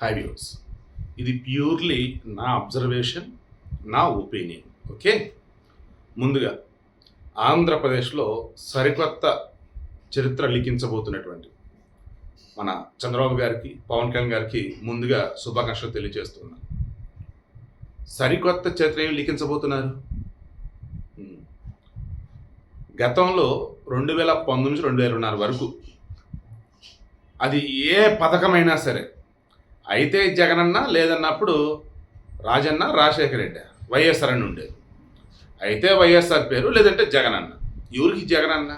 High views ఇది purely నా observation నా ఒపీనియన్ ఓకే ముందుగా ఆంధ్రప్రదేశ్లో సరికొత్త చరిత్ర లిఖించబోతున్నటువంటి మన చంద్రబాబు గారికి పవన్ కళ్యాణ్ గారికి ముందుగా శుభాకాంక్షలు తెలియజేస్తున్నాను సరికొత్త చరిత్ర ఏమి లిఖించబోతున్నారు? గతంలో రెండు వేల పంతొమ్మిది నుంచి రెండు వేల ఇరవై నాలుగు వరకు అది ఏ పథకమైనా సరే అయితే జగనన్న లేదన్నప్పుడు రాజన్న రాజశేఖర రెడ్డి వైఎస్ఆర్ అని ఉండేది. అయితే వైఎస్ఆర్ పేరు లేదంటే జగనన్న. ఎవరికి జగనన్న?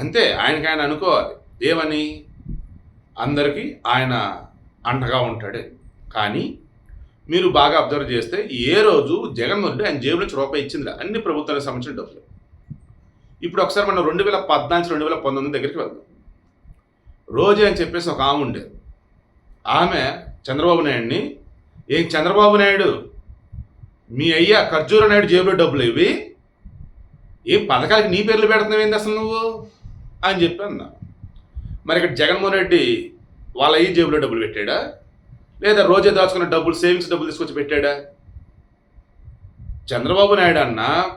అంతే ఆయనకి ఆయన అనుకోవాలి. ఏమని? అందరికీ ఆయన అండగా ఉంటాడే. కానీ మీరు బాగా అబ్జర్వ్ చేస్తే ఏ రోజు జగన్మోహన్ రెడ్డి ఆయన జేబు నుంచి రూపాయి ఇచ్చింది అన్ని ప్రభుత్వానికి సంబంధించిన డబ్బులు. ఇప్పుడు ఒకసారి మనం రెండు వేల పద్నాలుగు రెండు వేల పంతొమ్మిది దగ్గరికి వెళ్దాం. రోజే అని చెప్పేసి ఒక ఆమె ఉండేది. ఆమె చంద్రబాబు నాయుడిని ఏం చంద్రబాబు నాయుడు మీ అయ్యా ఖర్జూర నాయుడు జేబులో డబ్బులు ఇవి ఏం పథకాలకి నీ పేర్లు పెడుతున్నావు ఏంది అసలు నువ్వు? అని చెప్పి అన్నా. మరి ఇక్కడ జగన్మోహన్ రెడ్డి వాళ్ళ అయ్యి జేబులో డబ్బులు పెట్టాడా? లేదా రోజే దాచుకున్న డబ్బులు సేవింగ్స్ డబ్బులు తీసుకొచ్చి పెట్టాడా? చంద్రబాబు నాయుడు అన్న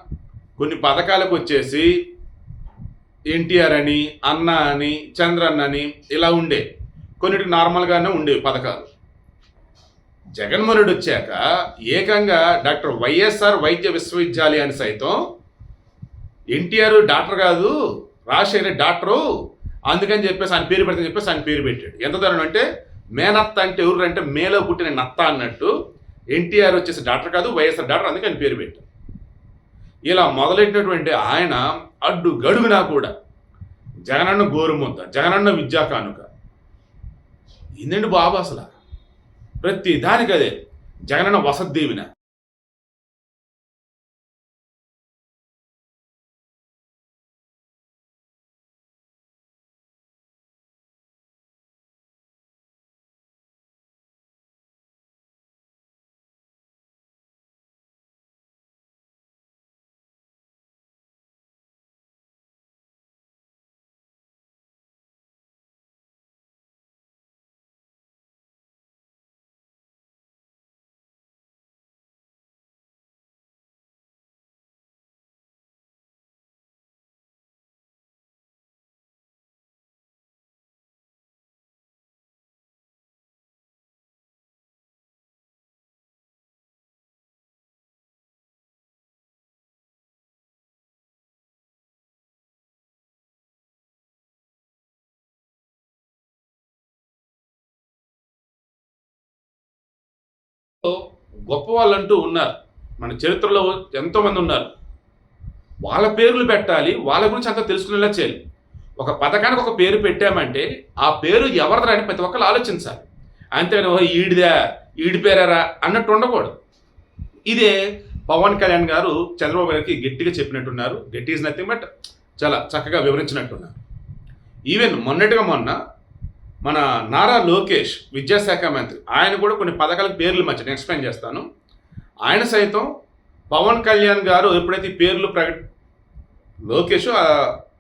కొన్ని పథకాలకు వచ్చేసి ఎన్టీఆర్ అని అన్న అని చంద్రన్న అని ఇలా ఉండే. కొన్నిటికి నార్మల్గానే ఉండేవి పథకాలు. జగన్మోహన్ రెడ్డి వచ్చాక ఏకంగా డాక్టర్ వైఎస్ఆర్ వైద్య విశ్వవిద్యాలయాన్ని సైతం ఎన్టీఆర్ డాక్టర్ కాదు రాజశేఖర డాక్టరు అందుకని చెప్పేసి ఆయన పేరు పెడతాను చెప్పేసి ఆయన పేరు పెట్టాడు. ఎంత దారుణం అంటే మేనత్త అంటే ఎవరు అంటే మేలో పుట్టిన నత్త అన్నట్టు ఎన్టీఆర్ వచ్చేసి డాక్టర్ కాదు వైఎస్ఆర్ డాక్టర్ అందుకని ఆయన పేరు పెట్టాడు. ఇలా మొదలెట్టినటువంటి ఆయన అడ్డు గడుగునా కూడా జగనన్న గోరుముద్ద జగనన్న విద్యా కానుక ఏందండి బాబు అసలు. ప్రతి దానికి అదే జగనన్న వసతి దీవెన. గొప్ప వాళ్ళంటూ ఉన్నారు. మన చరిత్రలో ఎంతోమంది ఉన్నారు. వాళ్ళ పేర్లు పెట్టాలి వాళ్ళ గురించి అంతా తెలుసుకునేలా చేయాలి. ఒక పథకానికి ఒక పేరు పెట్టామంటే ఆ పేరు ఎవరిదా అని ప్రతి ఒక్కరు ఆలోచించాలి. అంతేగాని "ఓ, ఈడిదా ఈడి పేరారా అన్నట్టు ఉండకూడదు. ఇదే పవన్ కళ్యాణ్ గారు చంద్రబాబు గారికి గట్టిగా చెప్పినట్టున్నారు. గట్టి ఈజ్ నథింగ్ బట్ చాలా చక్కగా వివరించినట్టున్నారు. ఈవెన్ మొన్నటిగా మొన్న మన నారా లోకేష్ విద్యాశాఖ మంత్రి. ఆయన కూడా కొన్ని పథకాల పేర్లు మధ్య ఎక్స్ప్లెయిన్ చేస్తాను. ఆయన సైతం పవన్ కళ్యాణ్ గారు ఎప్పుడైతే ఈ పేర్లు ప్రకట లోకేష్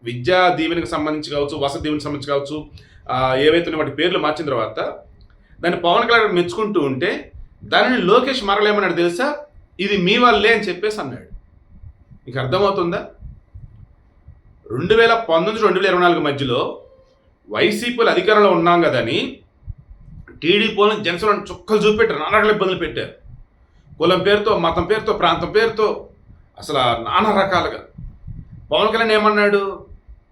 విద్యా దీవెనకు సంబంధించి కావచ్చు వసతి దీవెనకు సంబంధించి కావచ్చు ఏవైతే వాటి పేర్లు మార్చిన తర్వాత దాన్ని పవన్ కళ్యాణ్ మెచ్చుకుంటూ ఉంటే దానిని లోకేష్ మరలేమన్నాడు తెలుసా? ఇది మీ వల్లే అని చెప్పేసి అన్నాడు. మీకు అర్థమవుతుందా? రెండు వేల పంతొమ్మిది రెండు వేల ఇరవై నాలుగు మధ్యలో వైసీపీలు అధికారంలో ఉన్నాం కదని టీడీపీలను జనసేన చుక్కలు చూపెట్టారు నానా రకాల ఇబ్బందులు పెట్టారు. కులం పేరుతో మతం పేరుతో ప్రాంతం పేరుతో అసలు నానా రకాలుగా. పవన్ కళ్యాణ్ ఏమన్నాడు?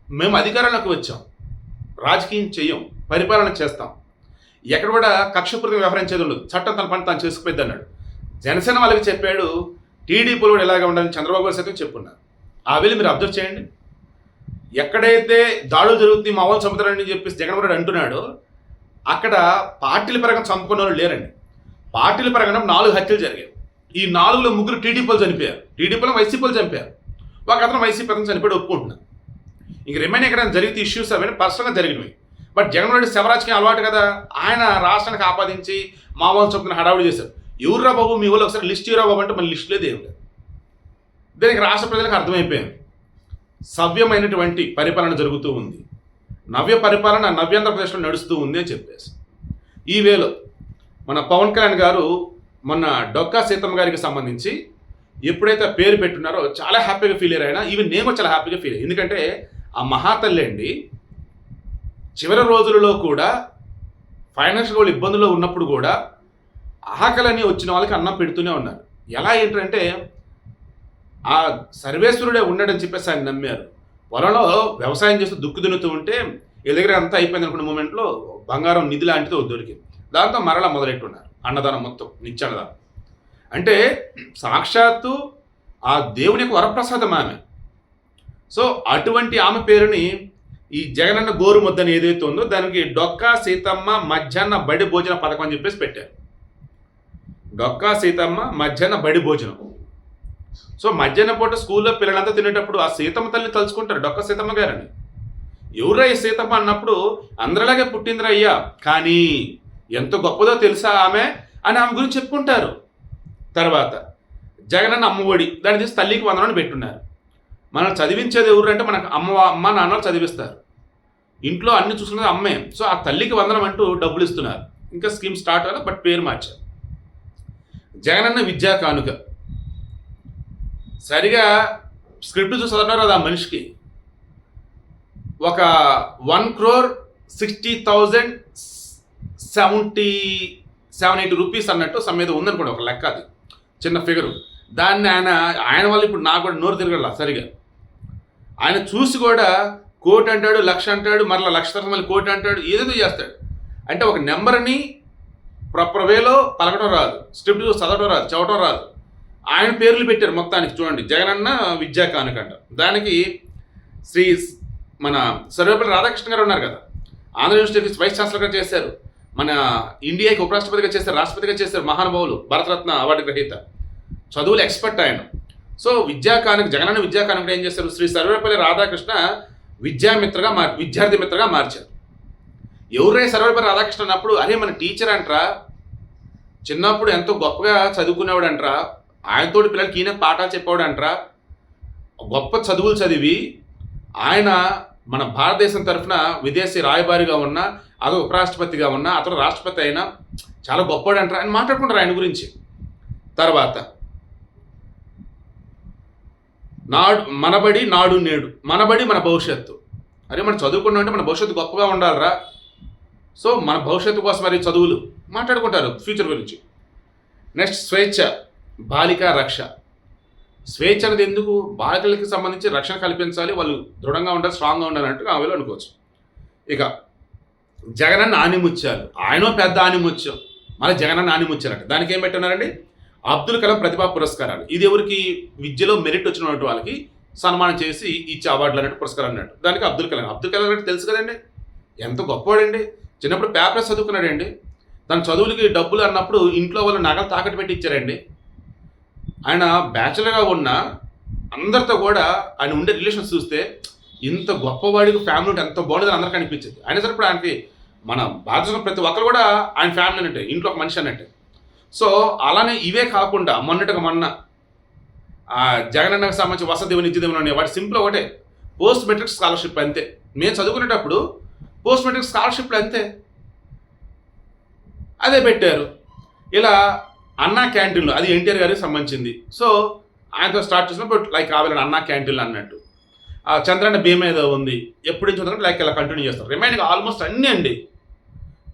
మేము అధికారంలోకి వచ్చాం రాజకీయం చెయ్యం పరిపాలన చేస్తాం. ఎక్కడ కూడా కక్షపూరితం వ్యవహరించేది ఉండదు చట్టం తన పని తాను చేసుకుపోయింది అన్నాడు. జనసేన వాళ్ళకి చెప్పాడు టీడీపీలో కూడా ఎలాగ ఉండాలని చంద్రబాబు గారు సైతం చెప్పున్నారు. ఆ వెళ్ళి మీరు అబ్జర్వ్ చేయండి. ఎక్కడైతే దాడులు జరుగుతుంది మా వాళ్ళు చంపుతారని చెప్పేసి జగన్మోహన్ రెడ్డి అంటున్నాడు అక్కడ పార్టీల పరంగా చంపుకున్న వాళ్ళు లేరండి. పార్టీల పరంగా నాలుగు హత్యలు జరిగాయి. ఈ నాలుగులో ముగ్గురు టీడీపీలు చనిపోయారు. టీడీపీలో వైసీపీలు చంపారు. ఒక అతను వైసీపీ అతను చనిపోయాడు ఒప్పుకుంటున్నాను ఇంక రిమైన్ ఎక్కడ జరిగితే ఇష్యూస్ అవన్నీ పర్సనల్గా జరిగినవి. బట్ జగన్మోహన్ రెడ్డి శవరాజకీయం అలవాటు కదా. ఆయన రాష్ట్రానికి ఆపాదించి మా వాళ్ళు చంపుకున్న హడావుడి చేశారు. ఎవర్రా బాబు? మీ వాళ్ళు ఒకసారి లిస్ట్ ఇవ్వరా బాబు అంటే మన లిస్ట్ లేదు ఏం లేదు. దీనికి రాష్ట్ర ప్రజలకు అర్థమైపోయింది. సవ్యమైనటువంటి పరిపాలన జరుగుతూ ఉంది. నవ్య పరిపాలన నవ్యాంధ్రప్రదేశ్లో నడుస్తూ ఉంది అని చెప్పేసి. ఈ వేలో మన పవన్ కళ్యాణ్ గారు మొన్న డొక్కా సీతమ్మ గారికి సంబంధించి ఎప్పుడైతే పేరు పెట్టున్నారో చాలా హ్యాపీగా ఫీల్ అయ్యారు ఆయన. ఈవెన్ నేను చాలా హ్యాపీగా ఫీల్ అయ్యాను. ఎందుకంటే ఆ మహాతల్లి అండి చివరి రోజులలో కూడా ఫైనాన్షియల్ ఇబ్బందుల్లో ఉన్నప్పుడు కూడా ఆకలని వచ్చిన వాళ్ళకి అన్నం పెడుతూనే ఉన్నారు. ఎలా ఏంటంటే ఆ సర్వేశ్వరుడే ఉన్నాడని చెప్పేసి ఆయన నమ్మారు. పొలంలో వ్యవసాయం చేస్తూ దుక్కు దున్నుతూ ఉంటే ఈ దగ్గర అంతా అయిపోయింది అనుకున్న మూమెంట్లో బంగారం నిధి లాంటిది దొరికింది. దాంతో మరలా మొదలెట్టున్నారు అన్నదానం మొత్తం నిత్యాన్నదానం. అంటే సాక్షాత్తు ఆ దేవుని యొక్క వరప్రసాదం ఆమె. సో అటువంటి ఆమె పేరుని ఈ జగనన్న గోరు ముద్దని ఏదైతే ఉందో దానికి డొక్కా సీతమ్మ మధ్యాహ్న బడి భోజన పథకం అని చెప్పేసి పెట్టారు. డొక్కా సీతమ్మ మధ్యాహ్న బడి భోజనం. సో మధ్యాహ్న పూట స్కూల్లో పిల్లలంతా తినేటప్పుడు ఆ సీతమ్మ తల్లిని తలుచుకుంటారు డొక్క సీతమ్మ గారని. ఎవరా ఈ సీతమ్మ అన్నప్పుడు అందరిలాగే పుట్టిందిరా అయ్యా. కానీ ఎంత గొప్పదో తెలుసా ఆమె అని ఆమె గురించి చెప్పుకుంటారు. తర్వాత జగనన్న అమ్మఒడి దాన్ని తీసి తల్లికి వందనని పెట్టున్నారు. మనం చదివించేది ఎవరు అంటే మనకు అమ్మ అమ్మ నాన్నలు చదివిస్తారు. ఇంట్లో అన్ని చూసుకున్నది అమ్మే. సో ఆ తల్లికి వందనం అంటూ డబ్బులు ఇస్తున్నారు. ఇంకా స్కీమ్ స్టార్ట్ అవ్వాలి బట్ పేరు మార్చారు. జగనన్న విద్యా కానుక. సరిగా స్క్రిప్ట్ చూసి చదవడం అది ఆ మనిషికి? ఒక one crore sixty thousand seventy seven eighty rupees అన్నట్టు సమ్ మీద ఉందనుకోండి ఒక లెక్క అది. చిన్న ఫిగరు. దాన్ని ఆయన ఆయన వల్ల ఇప్పుడు నాకు కూడా నోరు తిరగల సరిగా. ఆయన చూసి కూడా కోటి అంటాడు లక్ష అంటాడు మరలా లక్ష తర్వాత మళ్ళీ కోటి అంటాడు ఏదేదో చేస్తాడు. అంటే ఒక నెంబర్ని ప్రాపర్ వేలో పలకడం రాదు. స్క్రిప్ట్ చదవడం రాదు చదవడం రాదు. ఆయన పేర్లు పెట్టారు మొత్తానికి చూడండి. జగనన్న విద్యా కానుకంట దానికి శ్రీ మన సర్వేపల్లి రాధాకృష్ణ గారు ఉన్నారు కదా. ఆంధ్ర యూనివర్సిటీకి వైస్ ఛాన్సలర్గా చేశారు. మన ఇండియాకి ఉపరాష్ట్రపతిగా చేశారు రాష్ట్రపతిగా చేశారు మహానుభావులు భారతరత్న అవార్డు గ్రహీత. చదువులు ఎక్స్పర్ట్ ఆయన. సో విద్యా కానుక జగనన్న విద్యా కానుక ఏం చేశారు? శ్రీ సర్వేపల్లి రాధాకృష్ణ విద్యామిత్రగా మార్ విద్యార్థి మిత్రగా మార్చారు. ఎవరే సర్వేపల్లి రాధాకృష్ణ అన్నప్పుడు అరే మన టీచర్ అంటరా. చిన్నప్పుడు ఎంతో గొప్పగా చదువుకునేవాడు అంటరా ఆయనతోటి పిల్లలకి ఈయన పాఠాలు చెప్పాడంట్రా గొప్ప చదువులు చదివి ఆయన మన భారతదేశం తరఫున విదేశీ రాయబారిగా ఉన్న అదో ఉపరాష్ట్రపతిగా ఉన్న అతను రాష్ట్రపతి అయినా చాలా గొప్పవాడు అంటారు ఆయన మాట్లాడుకుంటారు ఆయన గురించి. తర్వాత నాడు మనబడి నాడు నేడు. మనబడి మన భవిష్యత్తు. అరే మనం చదువుకున్నాం అంటే మన భవిష్యత్తు గొప్పగా ఉండాలిరా. సో మన భవిష్యత్తు కోసం మరి చదువులు మాట్లాడుకుంటారు ఫ్యూచర్ గురించి. నెక్స్ట్ స్వేచ్ఛ. బాలిక రక్ష. స్వేచ్ఛ అనేది ఎందుకు బాలికలకి సంబంధించి రక్షణ కల్పించాలి. వాళ్ళు దృఢంగా ఉండాలి స్ట్రాంగ్గా ఉండాలి అంటే ఆమెలో అనుకోవచ్చు. ఇక జగనన్న ఆనిముచ్చారు ఆయన పెద్ద ఆనిముత్యం మళ్ళీ జగనన్న ఆనిముచ్చారంట దానికి ఏం పెట్టున్నారండి అబ్దుల్ కలాం ప్రతిభా పురస్కారాలు. ఇది ఎవరికి? విద్యలో మెరిట్ వచ్చినటువంటి వాళ్ళకి సన్మానం చేసి ఇచ్చే అవార్డులు అన్నట్టు పురస్కారం అన్నట్టు. దానికి అబ్దుల్ కలాం. అబ్దుల్ కలాం అంటే తెలుసు కదండి? ఎంత గొప్పవాడండి. చిన్నప్పుడు పేపర్స్ చదువుకున్నాడండి. తన చదువులకి డబ్బులు అన్నప్పుడు ఇంట్లో వాళ్ళు నగలు తాకట్టు పెట్టి ఇచ్చారండి. ఆయన బ్యాచులర్గా ఉన్న అందరితో కూడా ఆయన ఉండే రిలేషన్స్ చూస్తే ఇంత గొప్పవాడికి ఫ్యామిలీ ఉంటే ఎంత బాగుంటుంది అందరికీ అనిపించింది. అయినా సరే ఇప్పుడు ఆయనకి మన భారతదేశంలో ప్రతి ఒక్కరు కూడా ఆయన ఫ్యామిలీ అన్నట్టే ఇంట్లో ఒక మనిషి అన్నట్టే. సో అలానే ఇవే కాకుండా మొన్నటిగా మొన్న జగన్ జగనన్నకు సంబంధించి వసతి నిత్య ఉన్నాయి వాటి సింపుల్ ఒకటే పోస్ట్ మెట్రిక్ స్కాలర్షిప్ అంతే. మేము చదువుకునేటప్పుడు పోస్ట్ మెట్రిక్ స్కాలర్షిప్లు అంతే. అదే పెట్టారు. ఇలా అన్నా క్యాంటీన్లు అది ఎన్టీఆర్ గారికి సంబంధించింది. సో ఆయనతో స్టార్ట్ చేసినప్పుడు లైక్ ఆవిడ అన్నా క్యాంటీన్లు అన్నట్టు. ఆ చంద్రన్న భీమ ఏదో ఉంది. ఎప్పుడు నుంచి ఉందంటే లైక్ ఇలా కంటిన్యూ చేస్తారు. రిమైనింగ్ ఆల్మోస్ట్ అన్నీ అండి.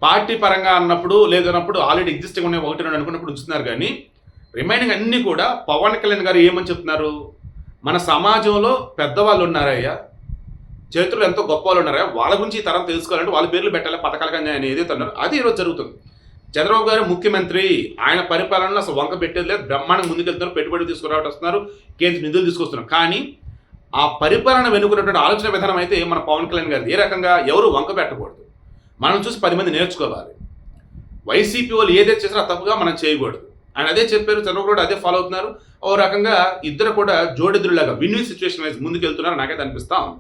పార్టీ పరంగా అన్నప్పుడు లేదన్నప్పుడు ఆల్రెడీ ఎగ్జిస్టింగ్ ఉన్నాయి ఒకటి రెండు అనుకున్నప్పుడు ఉంచుతున్నారు కానీ రిమైనింగ్ అన్నీ కూడా పవన్ కళ్యాణ్ గారు ఏమని చెప్తున్నారు? మన సమాజంలో పెద్దవాళ్ళు ఉన్నారయ్యా. చరిత్రలో ఎంతో గొప్ప వాళ్ళు ఉన్నారయ్యా. వాళ్ళ గురించి ఈ తరం తెలుసుకోవాలంటే వాళ్ళ పేర్లు పెట్టాలి పథకాలు కానీ ఆయన ఏదైతే అన్నారు. అది ఈరోజు జరుగుతుంది. చంద్రబాబు గారు ముఖ్యమంత్రి ఆయన పరిపాలనలో అసలు వంక పెట్టేది లేదు. బ్రహ్మాండంగా ముందుకెళ్తున్నారు పెట్టుబడి తీసుకురావడం వస్తున్నారు కేంద్ర నిధులు తీసుకొస్తున్నారు. కానీ ఆ పరిపాలన వెనుకున్నటువంటి ఆలోచన విధానం అయితే మన పవన్ కళ్యాణ్ గారిది. ఏ రకంగా ఎవరు వంక పెట్టకూడదు. మనం చూసి పది మంది నేర్చుకోవాలి. వైసీపీ వాళ్ళు ఏదైతే చేసినా తప్పుగా మనం చేయకూడదు. ఆయన అదే చెప్పారు చంద్రబాబు కూడా అదే ఫాలో అవుతున్నారు. ఓ రకంగా ఇద్దరు కూడా జోడిద్రులాగా విన్ విన్ సిచ్యువేషన్ వైజ్ ముందుకెళ్తున్నారు నాకైతే అనిపిస్తా ఉంది.